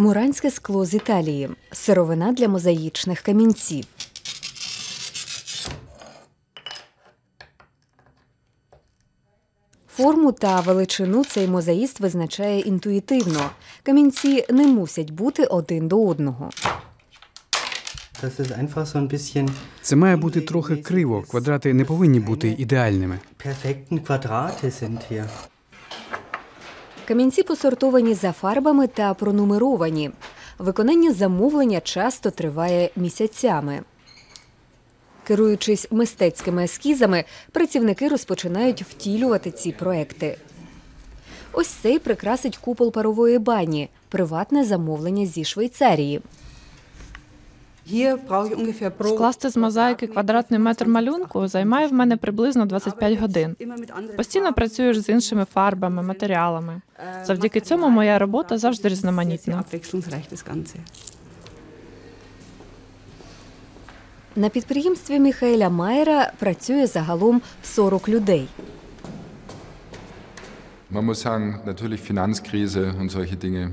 Муранське скло з Італії сировина для мозаїчних камінців. Форму та величину цей мозаїст визначає інтуїтивно. Камінці не мусять бути один до одного. Це має бути трохи криво. Квадрати не повинні бути ідеальними. Камінці посортовані за фарбами та пронумеровані. Виконання замовлення часто триває місяцями. Керуючись мистецькими ескізами, працівники розпочинають втілювати ці проекти. Ось цей прикрасить купол парової бані, приватне замовлення зі Швейцарії. Скласти з мозаїки квадратний метр малюнку займає в мене приблизно 25 годин. Постійно працюєш з іншими фарбами, матеріалами. Завдяки цьому моя робота завжди різноманітна. На підприємстві Міхаеля Майера працює загалом 40 людей.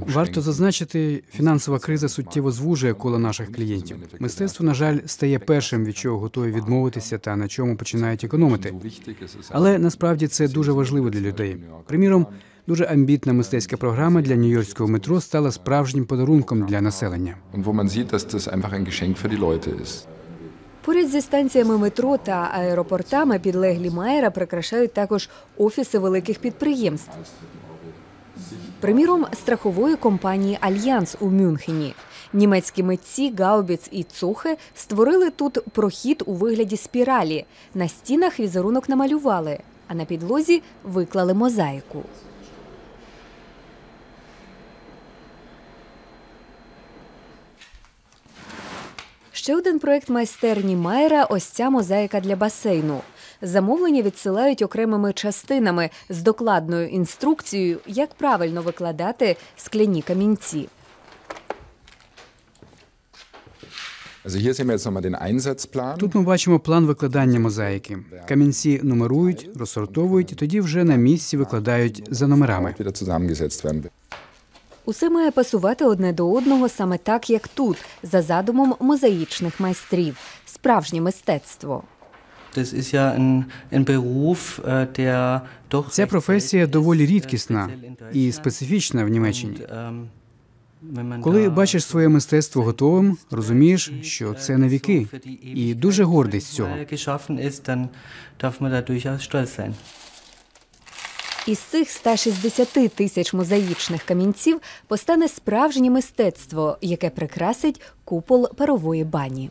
Варто зазначити, фінансова криза суттєво звужує коло наших клієнтів. Мистецтво, на жаль, стає першим, від чого готові відмовитися та на чому починають економити. Але насправді це дуже важливо для людей. Приміром, дуже амбітна мистецька програма для нью-йоркського метро стала справжнім подарунком для населення. Поряд зі станціями метро та аеропортами підлеглі Майера прикрашають також офіси великих підприємств. Приміром, страхової компанії Альянс у Мюнхені. Німецькі митці Гаубіц і Цухе створили тут прохід у вигляді спіралі. На стінах візерунок намалювали, а на підлозі виклали мозаїку. Ще один проект майстерні Майера ось ця мозаїка для басейну. Замовлення відсилають окремими частинами з докладною інструкцією, як правильно викладати скляні камінці. Тут ми бачимо план викладання мозаїки. Камінці нумерують, розсортовують, і тоді вже на місці викладають за номерами. Усе має пасувати одне до одного саме так, як тут, за задумом мозаїчних майстрів. Справжнє мистецтво. Äh, Ця професія доволі äh, рідкісна і специфічна в Німеччині. Ähm, Коли бачиш своє мистецтво готовим, розумієш, що це на віки, і дуже гордий з цього. Із цих 160 тисяч мозаїчних камінців постане справжнє мистецтво, яке прикрасить купол парової бані.